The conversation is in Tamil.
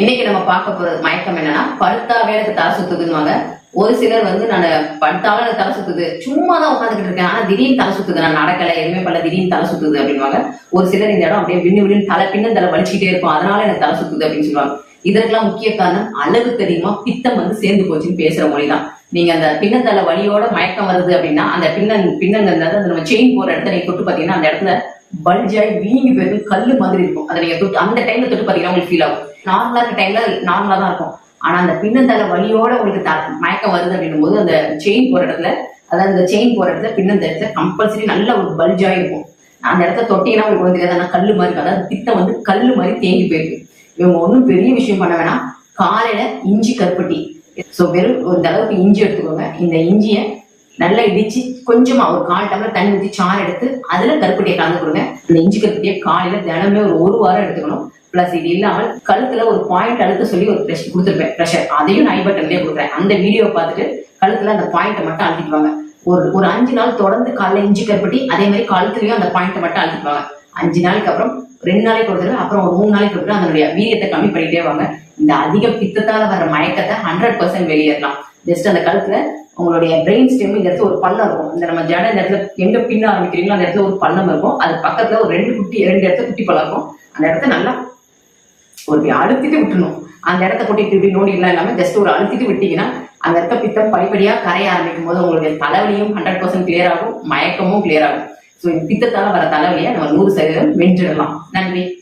இன்னைக்கு நம்ம பார்க்க போறது மயக்கம் என்னன்னா படுத்தாவே எனக்கு தலை சுத்துதுன்னுவாங்க. ஒரு சிலர் வந்து நான் படுத்தாவே எனக்கு தலை சுத்துது. சும்மா தான் உட்காந்துக்கிட்டு இருக்கேன். ஆனா திடீர்னு தலை சுத்துது. நான் நடக்கல எதுவுமே பண்ணல திடீர்னு தலை சுத்துது அப்படின்வாங்க ஒரு சிலர் இந்த இடம் அப்படியே விண்ணு விண்ணு தலை பின்ன தலை வலிச்சுக்கிட்டே இருக்கும். அதனால எனக்கு தலை சுத்துது அப்படின்னு சொல்லுவாங்க. இதற்கெல்லாம் முக்கிய காரணம் அளவுக்கு தெரியுமா? பித்தம் வந்து சேர்ந்து போச்சுன்னு பேசுற மொழி தான் நீங்க அந்த பின்னந்தலை வலியோட மயக்கம் வருது அப்படின்னா அந்த பின்னன் பின்னங்கிறது அந்த நம்ம செயின் போற இடத்துல நீங்க தொட்டு பாத்தீங்கன்னா அந்த இடத்துல பல்ஜாய் வீங்கி போயிருக்கு கல்லு மாதிரி இருக்கும். அதை நீங்கள் தொட்டு அந்த டைம்ல தொட்டு பாத்தீங்கன்னா உங்களுக்கு ஃபீல் ஆகும். நார்மலா இருக்க டைம்ல நார்மலா தான் இருக்கும். ஆனா அந்த பின்னந்தலை வலியோட உங்களுக்கு த- மயக்கம் வருது அப்படின்னும் போது அந்த செயின் போற இடத்துல அதாவது அந்த செயின் போற இடத்துல பின்னந்த இடத்துல கம்பல்சரி நல்ல ஒரு பல்ஜாய் இருக்கும். அந்த இடத்த தொட்டீங்கன்னா உங்களுக்கு வந்து தெரியாது. ஆனால் கல்லு மாதிரி இருக்கும். அதாவது பித்தம் வந்து கல்லு மாதிரி தேங்கி போயிருக்கு. இவங்க ஒன்றும் பெரிய விஷயம் பண்ண வேணாம். காலையில இஞ்சி கற்பட்டி ஸோ வெறும் இந்த அளவுக்கு இஞ்சி எடுத்துக்கோங்க. இந்த இஞ்சியை நல்லா இடிச்சு கொஞ்சமா ஒரு கால் டம்ளர் தண்ணி ஊற்றி சாறு எடுத்து அதுல கருப்பட்டியை கலந்து கொடுங்க. இந்த இஞ்சி கருப்பட்டியை காலையில தினமே ஒரு ஒரு வாரம் எடுத்துக்கணும். பிளஸ் இது இல்லாமல் கழுத்துல ஒரு பாயிண்ட் அழுத்த சொல்லி ஒரு ப்ரெஷ் கொடுத்துருப்பேன். ப்ரெஷர் அதையும் நான் பட்டன்லேயே கொடுக்குறேன். அந்த வீடியோ பார்த்துட்டு கழுத்துல அந்த பாயிண்ட்டை மட்டும் அழுத்திட்டு வாங்க. ஒரு ஒரு அஞ்சு நாள் தொடர்ந்து காலைல இஞ்சி கருப்பட்டி அதே மாதிரி கழுத்துலயும் அந்த பாயிண்ட்டை மட்டும் அழுத்திட்டு வாங்க. அஞ்சு நாளைக்கு அப்புறம் ரெண்டு நாளைக்கு ஒரு தடவை அப்புறம் ஒரு மூணு நாளைக்கு ஒரு தடவை அதனுடைய வீரியத்தை கம்மி பண்ணிட்டே வாங்க. இந்த அதிக பித்தத்தால வர மயக்கத்தை ஹண்ட்ரட் பர்சன்ட் வெளியேறலாம். ஜஸ்ட் அந்த கழுத்துல உங்களுடைய பிரெயின் ஸ்டெம் இந்த இடத்துல ஒரு பள்ளம் இருக்கும். இந்த நம்ம ஜட இந்த இடத்துல எங்க பின்ன ஆரம்பிக்கிறீங்களோ அந்த இடத்துல ஒரு பள்ளம் இருக்கும். அது பக்கத்துல ஒரு ரெண்டு குட்டி ரெண்டு இடத்துல குட்டி பள்ளம் இருக்கும். அந்த இடத்த நல்லா ஒரு அழுத்திட்டு விட்டுணும். அந்த இடத்த கொட்டி இப்படி நோடி எல்லாம் இல்லாம ஜஸ்ட் ஒரு அழுத்திட்டு விட்டீங்கன்னா அந்த இடத்த பித்தம் படிப்படியா கரைய ஆரம்பிக்கும் போது உங்களுடைய தலைவலியும் ஹண்ட்ரட் பர்சன்ட் கிளியர் ஆகும் மயக்கமும் கிளியர் ஆகும். ஸோ பித்தத்தால வர தலைவலியை நம்ம நூறு சதவீதம் வென்றிடலாம். நன்றி.